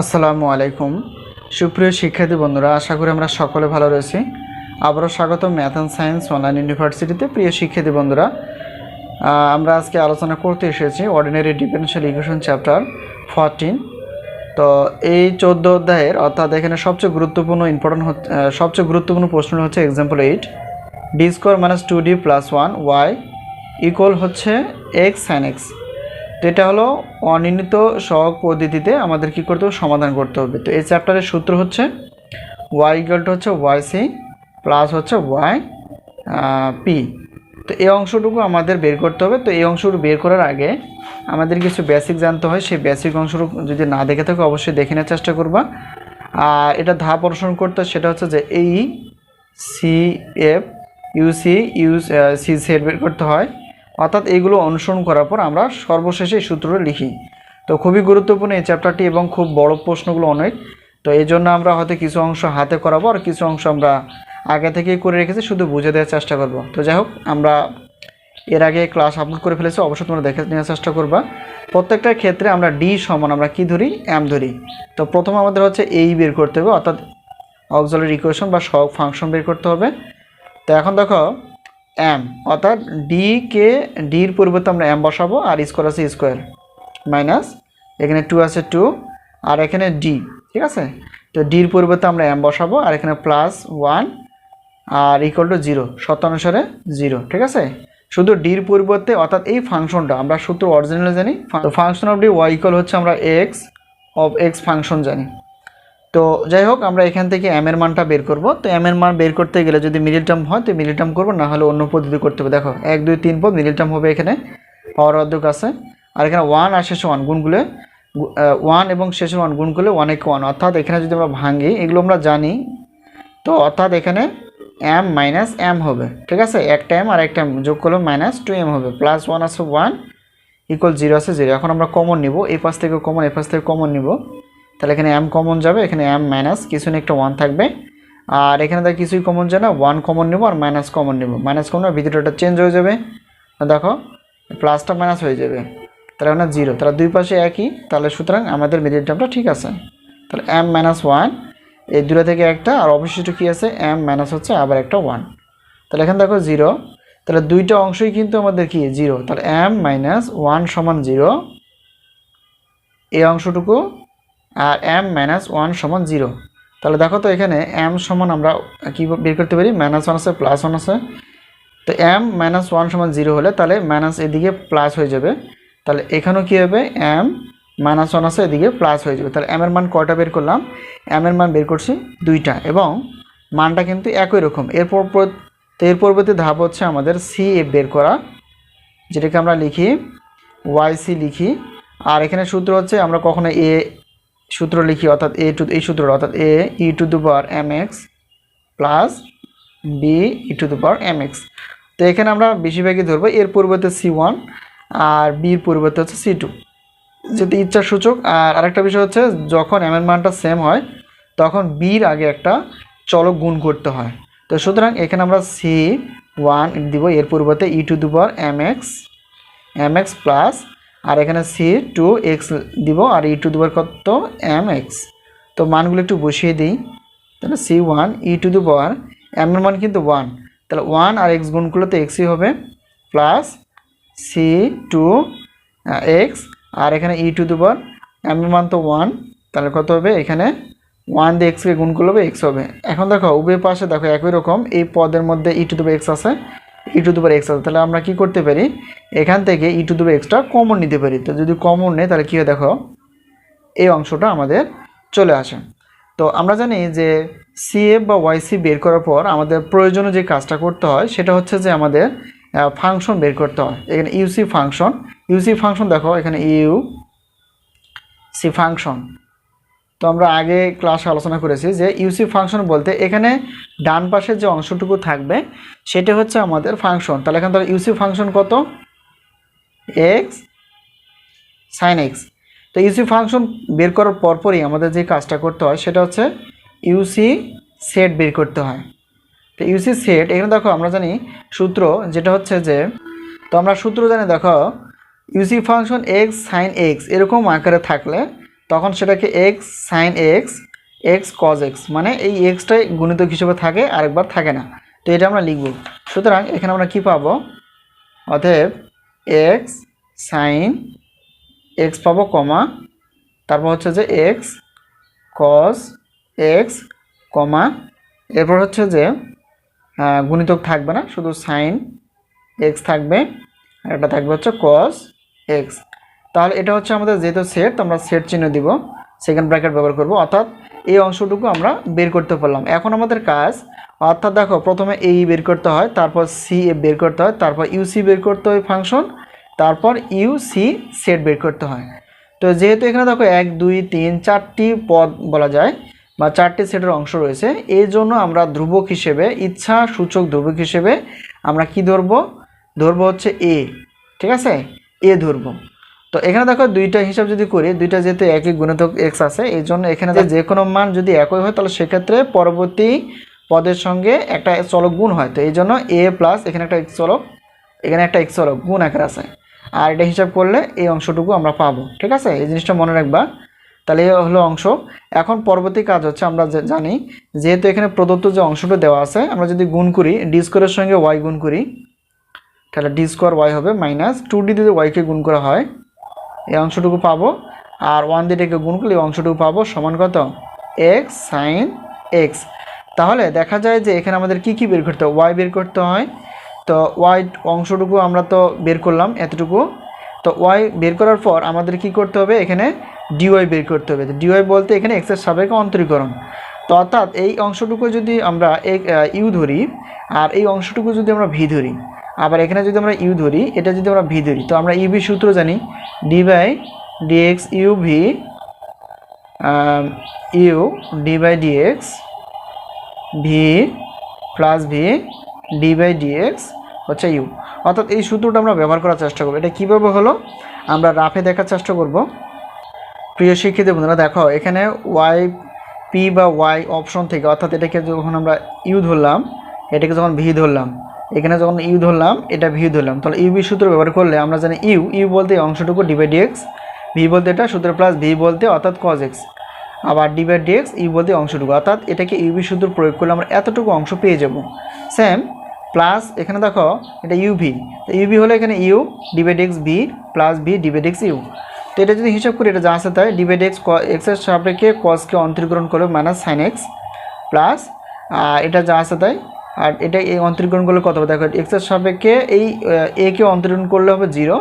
আসসালামু আলাইকুম। সুপ্রিয় শিক্ষার্থী বন্ধুরা, আশা করি আমরা সকলে ভালো রয়েছি। আবারও স্বাগত ম্যাথ অ্যান্ড সায়েন্স অনলাইন ইউনিভার্সিটিতে। প্রিয় শিক্ষার্থী বন্ধুরা আমরা আজকে আলোচনা করতে এসেছি ordinary differential equation chapter fourteen তো এই চোদ্দ অধ্যায়ের, অর্থাৎ এখানে সবচেয়ে গুরুত্বপূর্ণ ইম্পর্টেন্ট হচ্ছে সবচেয়ে গুরুত্বপূর্ণ প্রশ্ন হচ্ছে example eight D square minus two D plus one Y equal হচ্ছে এক্স সাইন এক্স তো এটা হলো অনির্ণীত সহগ পদ্ধতিতে আমাদের কি করতে হবে? সমাধান করতে হবে। তো এই চ্যাপ্টারের সূত্র হচ্ছে ওয়াই ইকুয়ালটা হচ্ছে ওয়াই সি প্লাস হচ্ছে ওয়াই পি তো এই অংশটুকু আমাদের বের করতে হবে। তো এই অংশটুকু বের করার আগে আমাদের কিছু বেসিক জানতে হয়। সেই বেসিক অংশটুকু যদি না দেখে থাকো, অবশ্যই দেখে নেওয়ার চেষ্টা করবা। আর এটা ধাপ অনুসরণ করতে সেটা হচ্ছে যে এই সি এফ ইউসি ইউস সি সেট বের করতে হয়। অর্থাৎ এইগুলো অনুসরণ করার পর আমরা সর্বশেষে এই সূত্রটা লিখি। তো খুবই গুরুত্বপূর্ণ এই চ্যাপ্টারটি এবং খুব বড় প্রশ্নগুলো অনেক। তো এই জন্য আমরা হয়তো কিছু অংশ হাতে করাবো আর কিছু অংশ আমরা আগে থেকেই করে রেখেছি, শুধু বুঝে দেওয়ার চেষ্টা করব। তো যাই হোক, আমরা এর আগে ক্লাস আপলোড করে ফেলেছি, অবশ্যই তোমরা দেখে নেওয়ার চেষ্টা করবা। প্রত্যেকটার ক্ষেত্রে আমরা ডি সমান আমরা কি ধরি? এম ধরি। তো প্রথম আমাদের হচ্ছে এই বের করতে হবে, অর্থাৎ অক্সলের ইকুয়েশন বা সব ফাংশন বের করতে হবে। তো এখন দেখো এম অর্থাৎ ডি কে ডির পরিবর্তে আমরা এম বসাবো, আর স্কোয়ার আছে স্কোয়ার মাইনাস এখানে টু আছে টু আর এখানে ডি ঠিক আছে? তো ডির পরিবর্তে আমরা এম বসাবো, আর এখানে প্লাস ওয়ান আর ইকুয়াল টু জিরো শতানুসারে জিরো ঠিক আছে? শুধু ডির পরিবর্তে, অর্থাৎ এই ফাংশনটা, আমরা সূত্র অরিজিনাল জানি function of D Y equal হচ্ছে আমরা এক্স অফ এক্স ফাংশন জানি। তো যাই হোক, আমরা এখান থেকে এম এর মানটা বের করব। তো এম এর মান বের করতে গেলে যদি মিডিল টার্ম হয়, তো মিডিল টার্ম করব, না হলে অন্য পদ্ধতি করতে হবে। দেখো, এক, দুই, তিন পদ মিডিল টার্ম হবে এখানে। পাওয়ার অর্ধেক আছে। আর এখানে ওয়ান আর শেষে ওয়ান গুণগুলো ওয়ান এবং শেষে ওয়ান গুণ করলে ওয়ান এক ওয়ান অর্থাৎ এখানে যদি আমরা ভাঙি, এগুলো আমরা জানি। তো অর্থাৎ এখানে এম মাইনাস এম হবে। ঠিক আছে? একটা এম আর একটা এম যোগ করলে মাইনাস টু এম হবে। প্লাস ওয়ান আছে ওয়ান ইকুয়াল জিরো আছে জিরো এখন আমরা কমন নিব। এই পাশ থেকে কমন এই পাশ থেকে কমন নিব। তাহলে এখানে এম কমন যাবে, এখানে এম মাইনাস কিছু না একটা ওয়ান থাকবে। আর এখানে দেখ কিছুই কমন যায় না ওয়ান কমন নেব আর মাইনাস কমন নেব। মাইনাস কমন ভিতরটা চেঞ্জ হয়ে যাবে। দেখো প্লাসটা মাইনাস হয়ে যাবে। তাহলে এখানে জিরো তাহলে দুই পাশে একই, তাহলে সুতরাং আমাদের মিডিল টার্মটা ঠিক আছে। তাহলে এম মাইনাস ওয়ান এই দুটো থেকে একটা, আর অবশিষ্ট কী আছে? এম মাইনাস হচ্ছে আবার একটা ওয়ান তাহলে এখানে দেখো জিরো তাহলে দুইটা অংশই কিন্তু আমাদের কি? জিরো তাহলে এম মাইনাস ওয়ান সমান জিরো এই অংশটুকু আর এম মাইনাস ওয়ান সমান জিরো তাহলে দেখো তো এখানে এম সমান আমরা কী বের করতে পারি? মাইনাস ওয়ান আছে প্লাস ওয়ান আছে। তো এম মাইনাস ওয়ান সমান জিরো হলে তাহলে মাইনাস এদিকে প্লাস হয়ে যাবে। তাহলে এখানেও কী হবে? এম মাইনাস ওয়ান আছে, এদিকে প্লাস হয়ে যাবে। তাহলে এম এর মান কয়টা বের করলাম? এম এর মান বের করছি দুইটা এবং মানটা কিন্তু একই রকম। এরপর এর পরবর্তী ধাপ হচ্ছে আমাদের সি এফ বের করা, যেটাকে আমরা লিখি ওয়াই সি লিখি। আর এখানে সূত্র হচ্ছে আমরা কখনো এ সূত্র লিখি, অর্থাৎ এ টু এই সূত্রটা, অর্থাৎ A E to the power M X plus B E to the power M x তো এখানে আমরা বেশিরভাগই ধরবো, এর পরিবর্তে সি ওয়ান আর বির পরিবর্তে হচ্ছে সি টু যেটি ইচ্ছার সূচক, আর আরেকটা বিষয় হচ্ছে, যখন এম এর মানটা সেম হয়, তখন বির আগে একটা চলক গুণ করতে হয়। তো সুতরাং এখানে আমরা সি ওয়ান দিব, এর পরিবর্তে E to the power M X M X plus আর এখানে সি টু এক্স দিব, আর ই টু দুবার কত? এম এক্স তো মানগুলো একটু বসিয়ে দিই। তাহলে C one E to the M এর মান কিন্তু ওয়ান তাহলে ওয়ান আর এক্স গুণগুলো তো এক্সই হবে। প্লাস সি টু এক্স আর এখানে ই টু দু পাওয়ার এম এর মান তো ওয়ান তাহলে কত হবে? এখানে ওয়ান দিয়ে এক্সকে গুণ করলে হবে এক্স হবে। এখন দেখো, উভয় পাশে দেখো একই রকম। এই পদের মধ্যে ই টু দু এক্স আছে। ই টু দুবার এক্স আছে তাহলে আমরা কি করতে পারি? এখান থেকে ই টু দুবার এক্সটা কমন নিতে পারি। তো যদি কমন নেই, তাহলে কী হয় দেখো? এই অংশটা আমাদের চলে আসে। তো আমরা জানি যে সিএফ বা ওয়াইসি বের করার পর আমাদের প্রয়োজনীয় যে কাজটা করতে হয়, সেটা হচ্ছে যে আমাদের ফাংশন বের করতে হয়। এখানে ইউসি ফাংশন ইউসি ফাংশন দেখো, এখানে ইউ সি ফাংশন তো আমরা আগে ক্লাসে আলোচনা করেছি যে ইউসি ফাংশন বলতে এখানে ডান পাশের যে অংশটুকু থাকবে, সেটা হচ্ছে আমাদের ফাংশন তাহলে এখানে ধরো ইউসি ফাংশন কত? এক্স সাইন এক্স তো ইউসি ফাংশন বের করার পরপরই আমাদের যে কাজটা করতে হয়, সেটা হচ্ছে ইউসি সেট বের করতে হয়। তো ইউসি সেট এখানে দেখো আমরা জানি সূত্র, যেটা হচ্ছে যে, তো আমরা সূত্র জানি, দেখো UC function X sine X এরকম আকারে থাকলে তখন সেটাকে X sine X X cos X মানে এই এক্সটাই গুণিতক হিসেবে থাকে, আরেকবার থাকে না। তো এটা আমরা লিখব। সুতরাং এখানে আমরা কি পাবো? অতএব এক্স সাইন এক্স পাবো কমা, তারপর হচ্ছে যে এক্স কস এক্স কমা, এরপর হচ্ছে যে গুণিতক থাকবে না, শুধু সাইন এক্স থাকবে, আর এটা থাকবে হচ্ছে কস এক্স তাহলে এটা হচ্ছে আমাদের যেহেতু সেট আমরা সেট চিহ্ন দিব। সেকেন্ড ব্র্যাকেট ব্যবহার করব। অর্থাৎ এই অংশটুকু আমরা বের করতে পারলাম। এখন আমাদের কাজ, অর্থাৎ দেখো, প্রথমে এই বের করতে হয়, তারপর সি এ বের করতে হয়, তারপর ইউসি বের করতে হয় ফাংশন তারপর ইউসি সেট বের করতে হয়। তো যেহেতু এখানে দেখো এক, দুই, তিন, চারটি পদ বলা যায়, বা চারটি সেটের অংশ রয়েছে, এই জন্য আমরা ধ্রুবক হিসেবে, ইচ্ছা সূচক ধ্রুবক হিসেবে আমরা কি ধরবো? ধরবো হচ্ছে এ ঠিক আছে? এ ধরবো। তো এখানে দেখো দুইটা হিসাব যদি করি দুইটা যেহেতু একই গুণিতক এক্স আছে এই জন্য এখানে যে কোনো মান যদি একই হয় তাহলে সেক্ষেত্রে পরবর্তী পদের সঙ্গে একটা চলক গুণ হয়। তো এই জন্য এ প্লাস এখানে একটা এক্স চলক এখানে একটা এক্স চলক গুণ আকার আছে। আর এটা হিসাব করলে এই অংশটুকু আমরা পাবো ঠিক আছে? এই জিনিসটা মনে রাখবা। তাহলে এই হলো অংশ। এখন পরবর্তী কাজ হচ্ছে আমরা জানি যেহেতু এখানে প্রদত্ত যে অংশটা দেওয়া আছে আমরা যদি গুণ করি ডি স্কোয়ারের সঙ্গে ওয়াই গুণ করি তাহলে ডি স্কোয়ার ওয়াই হবে মাইনাস টু ডি দিয়ে ওয়াইকে গুণ করা হয়। এই অংশটুকু পাবো। আর ওয়ান দিয়ে এটাকে গুণ করলে এই অংশটুকু পাবো সমান কত? এক্স সাইন এক্স তাহলে দেখা যায় যে এখানে আমাদের কি কি বের করতে হয়? ওয়াই বের করতে হয়। তো ওয়াই অংশটুকু আমরা তো বের করলাম এতটুকু। তো ওয়াই বের করার পর আমাদের কি করতে হবে? এখানে ডিওয়াই বের করতে হবে। তো ডিওয়াই বলতে এখানে এক্সের সাপেক্ষে অন্তরীকরণ। তো অর্থাৎ এই অংশটুকু যদি আমরা ইউ ধরি, আর এই অংশটুকু যদি আমরা ভি ধরি আবার এখানে যদি আমরা ইউ ধরি, এটা যদি আমরা ভি ধরি, তো আমরা ইউভি সূত্র জানি। D by DX U V U D by DX V plus V D by DX হচ্ছে ইউ অর্থাৎ এই সূত্রটা আমরা ব্যবহার করার চেষ্টা করব। এটা কীভাবে হলো? আমরা রাফে দেখার চেষ্টা করব। প্রিয় শিক্ষিত বন্ধুরা, দেখো, এখানে ওয়াই পি বা ওয়াই অপশন থেকে, অর্থাৎ এটাকে যখন আমরা ইউ ধরলাম, এটাকে যখন ভি ধরলাম এখানে যখন ইউ ধরলাম, এটা ভিউ ধরলাম, তাহলে ইউ বি সূত্র ব্যবহার করলে আমরা জানি ইউ ইউ বলতে অংশটুকু ডিভাই ডিএক্স ভি বলতে এটা, সূত্র প্লাস ভি বলতে অর্থাৎ কজ এক্স আবার ডিভাই ডিএক্স ইউ বলতে অংশটুকু, অর্থাৎ এটাকে ইউবি সূত্র প্রয়োগ করলে আমরা এতটুকু অংশ পেয়ে যাব। সেম প্লাস এখানে দেখো, এটা ইউভি ইউভি হলে এখানে U, divide X V plus V, divide X U. তো এটা যদি হিসাব করি, এটা যা আছে তাই, ডিভাইড এক্স এক্সের সাপেক্ষে কজকে অন্তর্গ্রহণ করবে মাইনাস সাইন এক্স প্লাস এটা যা আছে তাই আর এটা এই অন্তরীকরণ করলে কত হবে? দেখো এক্সের সাপেক্ষে এই এ কে অন্তরীকরণ করলে হবে জিরো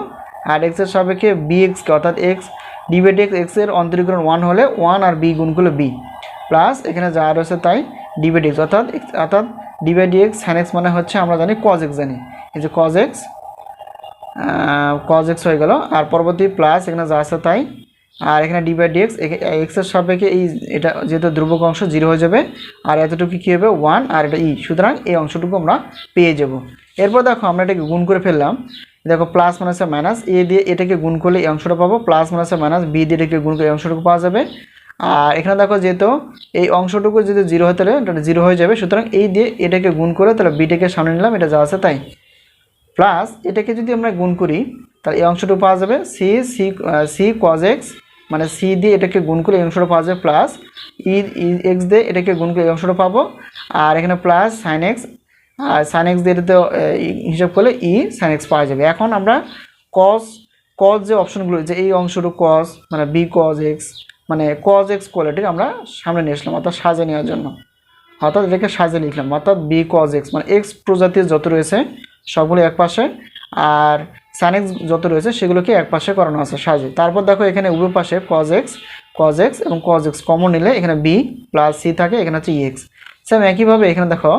আর এক্সের সাপেক্ষে বি এক্সকে অর্থাৎ এক্স ডিভাইড এক্স এক্সের অন্তরীকরণ ওয়ান হলে ওয়ান আর বি গুণ করলে বি প্লাস এখানে যা রয়েছে তাই ডিভাইড এক্স অর্থাৎ অর্থাৎ ডিভাইড এক্স সাইন এক্স মানে হচ্ছে আমরা জানি কজ এক্স জানি। এই যে কজ এক্স কজ এক্স হয়ে গেল। আর পরবর্তী প্লাস এখানে যা আছে তাই আর এখানে ডিভাইড এক্স এক্সের সাপেক্ষে এই এটা যেহেতু ধ্রুবক অংশ জিরো হয়ে যাবে, আর এতটুকু কী হবে? ওয়ান আর এটা ই সুতরাং এই অংশটুকু আমরা পেয়ে যাব। এরপর দেখো আমরা এটাকে গুণ করে ফেললাম। দেখো প্লাস হচ্ছে মাইনাস এ দিয়ে এটাকে গুণ করলে এই অংশটা পাবো প্লাস হচ্ছে মাইনাস বি দিয়ে এটাকে গুণ করে এই অংশটুকু পাওয়া যাবে। আর এখানে দেখো যেহেতু এই অংশটুকু যদি জিরো হয় তাহলে এটা জিরো হয়ে যাবে, সুতরাং এই দিয়ে এটাকে গুণ করে তাহলে বিটাকে সামনে নিলাম, এটা যা আছে তাই। প্লাস এটাকে যদি আমরা গুণ করি, তাহলে এই অংশটুকু পাওয়া যাবে C C C cos X মানে সি দিয়ে এটাকে গুণ করে এই অংশটা পাওয়া যাবে প্লাস ই এক্স দিয়ে এটাকে গুণ করে এই অংশটা পাবো। আর এখানে প্লাস সাইন এক্স আর সাইন এক্স দিয়ে এটাতে হিসাব করলে ই সাইন এক্স পাওয়া যাবে। এখন আমরা কজ কজ যে অপশনগুলো, যে এই অংশটুকু কজ মানে বি কজ এক্স মানে কজ এক্স কোয়ালিটির আমরা সামনে নিয়ে আসলাম, অর্থাৎ সাজে নেওয়ার জন্য। অর্থাৎ এটাকে সাজে লিখলাম অর্থাৎ বি কজ এক্স মানে এক্স প্রজাতির যত রয়েছে সবগুলো এক পাশে। আর সান এক্স যত রয়েছে সেগুলোকে এক পাশে করানো আছে সাজে। তারপর দেখো এখানে উভয় পাশে কজ এক্স কজ এক্স এবং কজ এক্স কমন নিলে এখানে বি প্লাস সি থাকে, এখানে হচ্ছে ই এক্স সেম একইভাবে এখানে দেখো,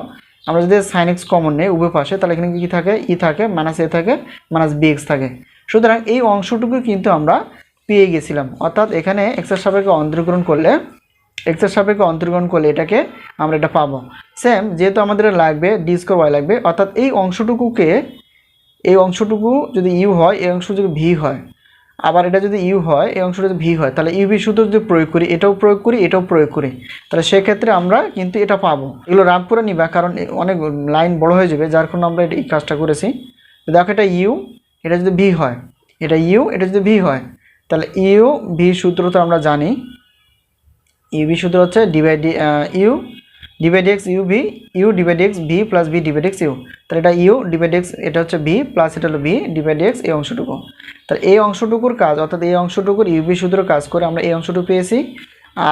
আমরা যদি সাইন এক্স কমন নেই উভয় পাশে, তাহলে এখানে কী থাকে? ই থাকে মাইনাস এ থাকে মাইনাস বি এক্স থাকে। সুতরাং এই অংশটুকু কিন্তু আমরা পেয়ে গেছিলাম। অর্থাৎ এখানে এক্সের সাপেক্ষে অন্তরীকরণ করলে এক্সের সাপেক্ষে অন্তর্গ্রহণ করলে এটাকে আমরা এটা পাবো। সেম যেহেতু আমাদের লাগবে ডি ওয়াই লাগবে, অর্থাৎ এই অংশটুকুকে, এই অংশটুকু যদি ইউ হয়, এই অংশ যদি ভি হয়, আবার এটা যদি ইউ হয়, এই অংশটা যদি ভি হয়, তাহলে ইউভি সূত্র যদি প্রয়োগ করি, এটাও প্রয়োগ করি, এটাও প্রয়োগ করি, তাহলে সেক্ষেত্রে আমরা কিন্তু এটা পাবো। এগুলো রাব করে নিবা, কারণ অনেক লাইন বড় হয়ে যাবে, যার কারণে আমরা এই কাজটা করেছি। দেখো এটা ইউ এটা যদি ভি হয়, এটা ইউ এটা যদি ভি হয়, তাহলে ইউ ভি সূত্র তো আমরা জানি ইউ ভি সূত্র হচ্ছে divide U divide X U V, U divide X V plus V divide X U. তাহলে এটা ইউ ডিভাইড এক্স এটা হচ্ছে ভি প্লাস এটা হলো ভি ডিভাইড এক্স এই অংশটুকু। তাহলে এই অংশটুকুর কাজ, অর্থাৎ এই অংশটুকুর ইউভি সূত্র কাজ করে আমরা এই অংশটুকু পেয়েছি।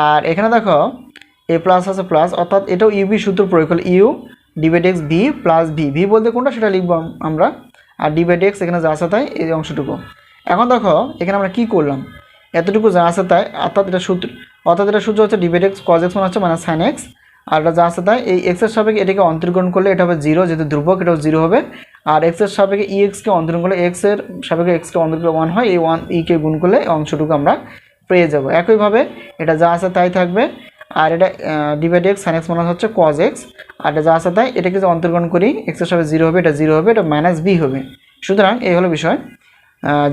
আর এখানে দেখো এ প্লাস আছে প্লাস অর্থাৎ এটাও ইউভি সূত্র প্রয়োগ করলে U divide X V plus V V বলতে কোনটা সেটা লিখব আমরা। আর ডিভাইড এক্স এখানে যা আছে তাই এই অংশটুকু। এখন দেখো, এখানে আমরা কি করলাম? এতটুকু যা আছে তাই, অর্থাৎ এটা সূত্র অর্থাৎ এটা সূত্র হচ্ছে ডিভাইড এক্স কজ এক্স মানে হচ্ছে মানে সাইন এক্স আর এটা যা আছে তাই, এই এক্সের সাপেক্ষে এটাকে অন্তর্গ্রহণ করলে এটা হবে জিরো যেহেতু ধ্রুবক এটাও জিরো হবে, আর এক্সের সাপেক্ষে ই এক্সকে অন্তর্গ্রহণ করলে এক্সের সাপেক্ষে এক্সকে অন্তর্গ্রহণ ওয়ান হয়, এই ওয়ান ইকে গুণ করলে অংশটুকু আমরা পেয়ে যাব। একইভাবে এটা যা আছে তাই থাকবে, আর এটা ডিভাইড এক্স সাইন এক্স মানে হচ্ছে কজ এক্স আর এটা যা আছে তাই, এটাকে যে অন্তর্গ্রহণ করি এক্সের সাথে জিরো হবে, এটা জিরো হবে, এটা মাইনাস বি হবে। সুতরাং এই হলো বিষয়।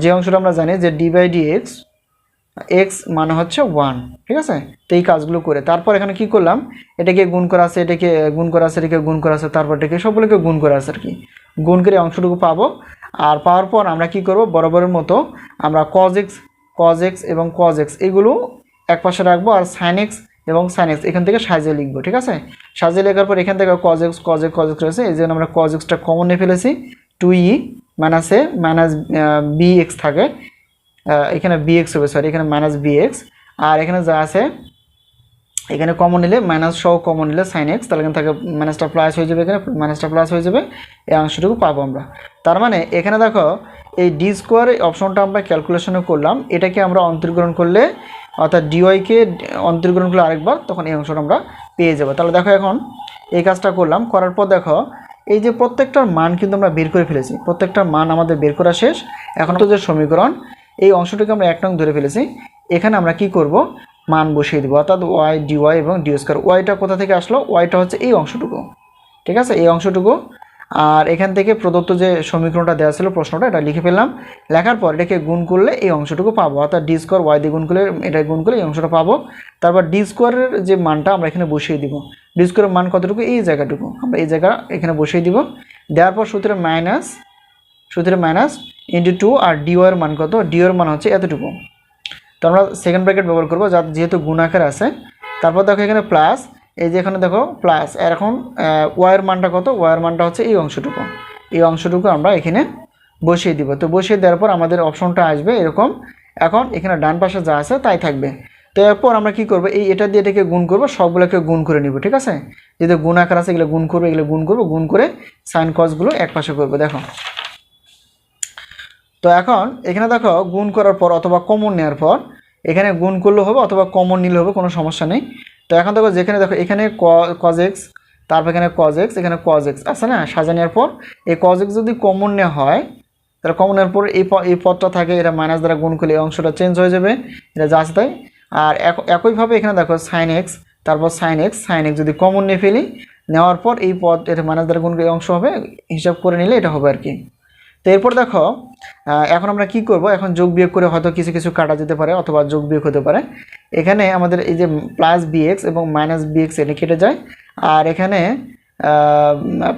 যে অংশটা আমরা জানি যে ডি ডি এক্স এক্স মানে হচ্ছে ওয়ান, ঠিক আছে? তো এই কাজগুলো করে, তারপর এখানে কি করলাম? এটাকে গুণ করা আছে, এটাকে গুণ করা আছে, এটাকে গুণ করা আছে, তারপর এটাকে সবগুলোকে গুণ করা আছে আর কি। গুণ করে অংশটুকু পাবো। আর পাওয়ার পর আমরা কি করব? বরাবরের মতো আমরা কজ এক্স কজ এক্স এবং কজ এক্স এগুলো এক পাশে রাখব আর সাইন এক্স এবং সাইন এক্স এখান থেকে সাজিয়ে লিখব, ঠিক আছে? সাজিয়ে লেখার পর এখান থেকে cos X cos X cos X রয়েছে। এই জন্য আমরা কজ এক্সটা কমন নিয়ে ফেলেছি। টু ই মাইনাসে মাইনাস বি এক্স থাকে। এখানে বি এক্স হবে সরি এখানে মাইনাস বিএক্স আর এখানে যা আছে, এখানে কমন নিলে মাইনাস সহ কমন নিলে সাইন এক্স তাহলে এখানে থাকে মাইনাসটা প্লাস হয়ে যাবে এখানে মাইনাসটা প্লাস হয়ে যাবে, এই অংশটুকু পাবো আমরা। তার মানে এখানে দেখো, এই ডি স্কোয়ার অপশনটা আমরা ক্যালকুলেশনে করলাম, এটাকে আমরা অন্তর্গ্রহণ করলে, অর্থাৎ ডিওয়াইকে অন্তর্গ্রহণ করলে আরেকবার, তখন এই অংশটা আমরা পেয়ে যাব। তাহলে দেখো এখন, এই কাজটা করলাম, করার পর দেখো, এই যে প্রত্যেকটার মান কিন্তু আমরা বের করে ফেলেছি, প্রত্যেকটার মান আমাদের বের করা শেষ। এখন তো যে সমীকরণ এই অংশটিকে আমরা এক নং ধরে ফেলেছি। এখানে আমরা কি করব? মান বসিয়ে দেবো। অর্থাৎ ওয়াই ডিওয়াই এবং ডি স্কোয়ার ওয়াইটা কোথা থেকে আসলো? ওয়াইটা হচ্ছে এই অংশটুকু। ঠিক আছে? এই অংশটুকু। আর এখান থেকে প্রদত্ত যে সমীকরণটা দেওয়া ছিল প্রশ্নটা, এটা লিখে ফেললাম। লেখার পর এটাকে গুণ করলে এই অংশটুকু পাবো। অর্থাৎ ডি স্কোয়ার ওয়াই দিয়ে গুণ করলে এটা গুণ করলে এই অংশটা পাবো। তারপর ডি স্কোয়ারের যে মানটা আমরা এখানে বসিয়ে দিব। ডি স্কোয়ারের মান কতটুকু? এই জায়গাটুকু। আমরা এই জায়গা এখানে বসিয়ে দিব। দেওয়ার পর সূত্রে মাইনাস সূত্রে মাইনাস ইন্টু টু আর ডিওর মান কত? ডিওর মান হচ্ছে এতটুকু। তো আমরা সেকেন্ড ব্র্যাকেট ব্যবহার করব, যা যেহেতু গুণাকার আছে। তারপর দেখো এখানে প্লাস এই যে এখানে দেখো প্লাস এখন ওয়ার মানটা কত? ওয়ার মানটা হচ্ছে এই অংশটুকু। এই অংশটুকু আমরা এখানে বসিয়ে দিব। তো বসিয়ে দেওয়ার পর আমাদের অপশনটা আসবে এরকম। এখন এখানে ডান পাশে যা আছে তাই থাকবে। তো এরপর আমরা কি করব? এই এটা দিয়ে এটাকে গুণ করব, সবগুলোকে গুণ করে নিব, ঠিক আছে? যেহেতু গুণ আকার আছে, এগুলো গুণ করব, এগুলো গুণ করব, গুণ করে সাইন কসগুলো এক পাশে করব, দেখো। তো এখন এখানে দেখো গুণ করার পর অথবা কমন নেওয়ার পর, এখানে গুণ করলেও হবে অথবা কমন নিলে হবে, কোনো সমস্যা নেই। তো এখন দেখো যেখানে দেখো, এখানে কজ এক্স তারপর এখানে কজ এক্স এখানে কজ এক্স আছে না? সাজা নেওয়ার পর, এই কজ এক্স যদি কমন নেওয়া হয়, তাহলে কমন নেওয়ার পর এই এই পদটা থাকে, এটা মাইনাস দ্বারা গুণ করলে এই অংশটা চেঞ্জ হয়ে যাবে, এটা যা আছে তাই। আর এক- একইভাবে এখানে দেখো সাইন এক্স তারপর সাইন এক্স সাইন এক্স যদি কমন নিয়ে ফেলি, নেওয়ার পর এই পদ, এটা মাইনাস দ্বারা গুণ করে অংশ হবে, হিসাব করে নিলে এটা হবে আর কি। তো এরপর দেখো এখন আমরা কি করব? এখন যোগ বিয়োগ করে হয়তো কিছু কিছু কাটা যেতে পারে অথবা যোগ বিয়োগ হতে পারে। এখানে আমাদের এই যে প্লাস বিএক্স এবং মাইনাস বিএক্স এটা কেটে যায়। আর এখানে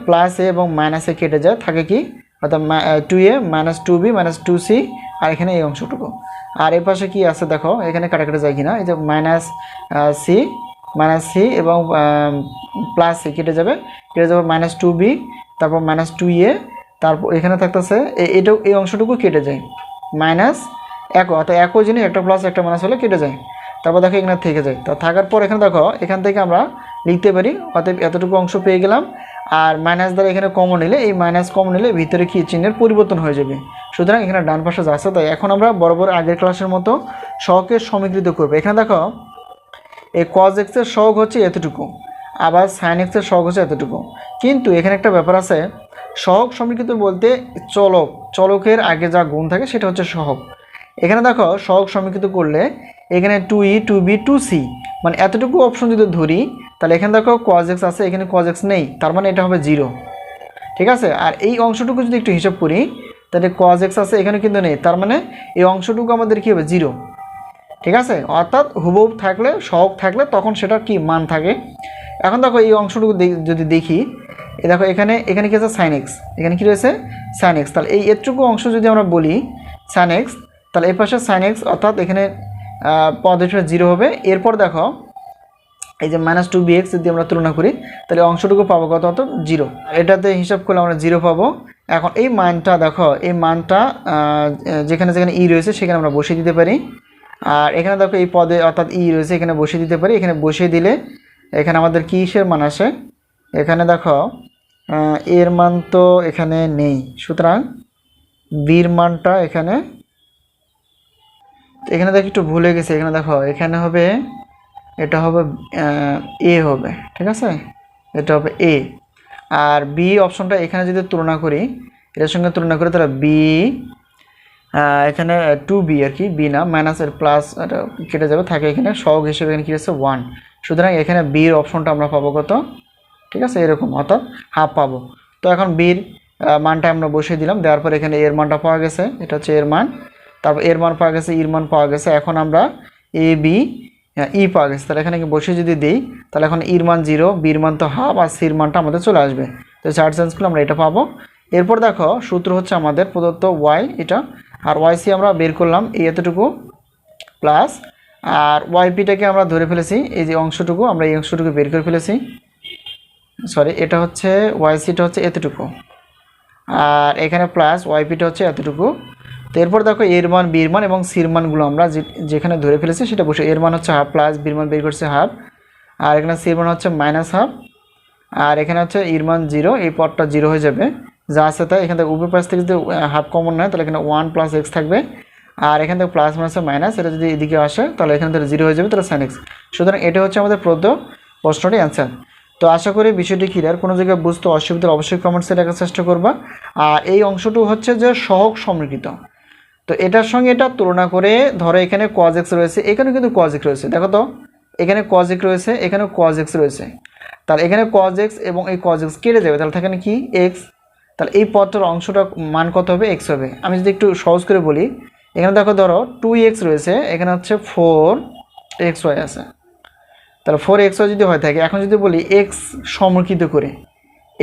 প্লাস এ এবং মাইনাস কেটে যায়। থাকে কি? অর্থাৎ two A minus two B minus two C আর এখানে এই অংশটুকু। আর এই পাশে কি আছে দেখো? এখানে কাটাকাটি যায় কিনা? এই যে মাইনাস সি মাইনাস সি এবং প্লাস সি কেটে যাবে। কেটে যাবে মাইনাস টু বি তারপর মাইনাস টু এ তারপর এখানে থাকতেছে এটাও, এই অংশটুকু কেটে যায়। মাইনাস এক, অর্থাৎ একই জিনিস, একটা প্লাস একটা মাইনাস হলে কেটে যায়। তারপর দেখো এখানে থেকে যায়। তো থাকার পর এখানে দেখো, এখান থেকে আমরা লিখতে পারি, অতএব এতটুকু অংশ পেয়ে গেলাম। আর মাইনাস দ্বারা এখানে কমন নিলে, এই মাইনাস কমন নিলে ভিতরে কি চিহ্নের পরিবর্তন হয়ে যাবে। সুতরাং এখানে ডান পাশে যা আছে, তাই এখন আমরা বরাবর আগের ক্লাসের মতো সহকে সমীকৃত করব। এখানে দেখো এই কজ এক্সের সহগ হচ্ছে এতটুকু। আবার সাইন এক্সের সহগ হচ্ছে এতটুকু। কিন্তু এখানে একটা ব্যাপার আছে, সহগ সমীকৃত বলতে চলক, চলকের আগে যা গুণ থাকে সেটা হচ্ছে সহগ। এখানে দেখো, সহগ সমীকৃত করলে এখানে two E two B two C মানে এতটুকু অপশন যদি ধরি, তাহলে এখানে দেখো এক্স আছে, এখানে এক্স নেই, তার মানে এটা হবে জিরো ঠিক আছে? আর এই অংশটুকু যদি একটু হিসাব করি, তাহলে এক্স আছে, এখানে কিন্তু নেই, তার মানে এই অংশটুকু আমাদের কী হবে? জিরো ঠিক আছে? অর্থাৎ হুবহু থাকলে, সহগ থাকলে তখন সেটা কি মান থাকে? এখন দেখো এই অংশটুকু যদি দেখি, এ দেখো এখানে এখানে কী আছে? সাইন এক্স এখানে কী রয়েছে? সাইন এক্স তাহলে এই এতটুকু অংশ যদি আমরা বলি সাইন এক্স তাহলে এই পাশে সাইন এক্স অর্থাৎ এখানে পদ জিরো হবে। এরপর দেখো, এই যে মাইনাস টু বি এক্স যদি আমরা তুলনা করি, তাহলে অংশটুকু পাবো কত? অত জিরো এটাতে হিসাব করলে আমরা জিরো পাবো। এখন এই মানটা দেখো, এই মানটা যেখানে যেখানে ই রয়েছে, সেখানে আমরা বসিয়ে দিতে পারি। আর এখানে দেখো এই পদে অর্থাৎ ই রয়েছে, এখানে বসিয়ে দিতে পারি। এখানে বসিয়ে দিলে এখানে আমাদের কিসের মান আসে এখানে দেখো এর মান তো এখানে নেই। সুতরাং বির মানটা এখানে এখানে দেখো একটু ভুলে গেছে। এখানে দেখো, এখানে হবে, এটা হবে এ হবে, ঠিক আছে? এটা হবে এ আর বি অপশনটা এখানে যদি তুলনা করি এটার সঙ্গে তুলনা করি, তাহলে বি এখানে টু বি আর কি বি না মাইনাসের প্লাস কেটে যাবে, থাকে এখানে, সহগ হিসেবে এখানে কী হচ্ছে ওয়ান সুতরাং এখানে বির অপশনটা আমরা পাবো কত? ঠিক আছে, এরকম, অর্থাৎ হাফ পাবো। তো এখন বির মানটা আমরা বসিয়ে দিলাম, দেওয়ার পর এখানে এর মানটা পাওয়া গেছে, এটা হচ্ছে এর মান। তারপর এর মান পাওয়া গেছে ইর মান পাওয়া গেছে, এখন আমরা এ বি ই পাওয়া গেছে। তাহলে এখানে বসে যদি দিই, তাহলে এখন ইর মান জিরো বির মান তো হাফ আর সির মানটা আমাদের চলে আসবে। তো চার করলে আমরা এটা পাবো। এরপর দেখো, সূত্র হচ্ছে আমাদের প্রদত্ত ওয়াই এটা। আর ওয়াই সি আমরা বের করলাম এই এতটুকু প্লাস আর ওয়াইপিটাকে আমরা ধরে ফেলেছি, এই যে অংশটুকু, আমরা এই অংশটুকু বের করে ফেলেছি। সরি এটা হচ্ছে ওয়াইসিটা হচ্ছে এতটুকু। আর এখানে প্লাস ওয়াইপিটা হচ্ছে এতটুকু। তো এরপর দেখো এর মান বীর মান এবং সির মানগুলো আমরা যেখানে ধরে ফেলেছি সেটা বসে, এর মান হচ্ছে হাফ প্লাস বীর মান বের করছে হাফ আর এখানে সির মান হচ্ছে মাইনাস হাফ আর এখানে হচ্ছে ইর মান জিরো এই পদটা জিরো হয়ে যাবে। যা আছে তাই এখান উভয় পাশ থেকে যদি হাফ কমন নেয়, তাহলে এখানে ওয়ান প্লাস এক্স থাকবে। আর এখান থেকে প্লাস মাইনাসে মাইনাস এটা যদি এদিকে আসে, তাহলে এখান থেকে জিরো হয়ে যাবে, তাহলে সাইন এক্স সুতরাং এটা হচ্ছে আমাদের প্রদ প্রশ্নটি অ্যান্সার তো আশা করি বিষয়টি ক্লিয়ার কোনো জায়গায় বুঝতে অসুবিধা অবশ্যই কমেন্টসে লেখার চেষ্টা করবা। আর এই অংশটু হচ্ছে যে সহগ সমৃদ্ধ। তো এটার সঙ্গে এটা তুলনা করে ধরো এখানে কজ এক্স রয়েছে এখানে কিন্তু কজ এক্স রয়েছে। দেখো তো, এখানে কজ এক্স রয়েছে এখানে কজ এক্স রয়েছে। তাহলে এখানে কজ এক্স এবং এই কজ এক্স কেটে যাবে, তাহলে এখানে কি? এক্স তাহলে এই পদটার অংশটা মান কত হবে? এক্স হবে। আমি যদি একটু সহজ করে বলি এখানে দেখো ধরো টু এক্স রয়েছে, এখানে হচ্ছে ফোর এক্স ওয়াই আছে। তাহলে ফোর এক্স যদি হয়ে থাকে, এখন যদি বলি এক্স সমর্কিত করে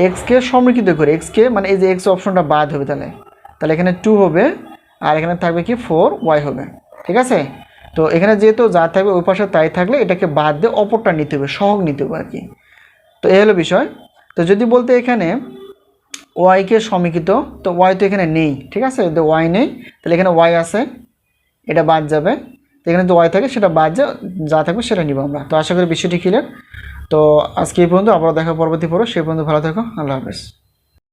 এক্সকে সমর্কিত করে এক্সকে মানে এই যে এক্স অপশনটা বাদ হবে তাহলে তাহলে এখানে টু হবে, আর এখানে থাকবে কি ফোর ওয়াই হবে, ঠিক আছে? তো এখানে যেহেতু যা থাকবে ওই পাশে তাই থাকলে এটাকে বাদ দিয়ে অপরটা নিতে হবে, সহগ নিতে হবে আর কি। তো এই হলো বিষয়। তো যদি বলতে এখানে ওয়াইকে সমীকৃত? তো ওয়াই তো এখানে নেই, ঠিক আছে? যদি ওয়াই নেই, তাহলে এখানে ওয়াই আছে, এটা বাদ যাবে। তো এখানে যদি ওয়াই থাকে, সেটা বাদ যা যা থাকবে সেটা নিব আমরা। তো আশা করি বিষয়টি ক্লিয়ার তো আজকে এই পর্যন্ত আবার দেখা পরবর্তী পড়ো সেই পর্যন্ত ভালো থাকো, আল্লাহ হাফেজ।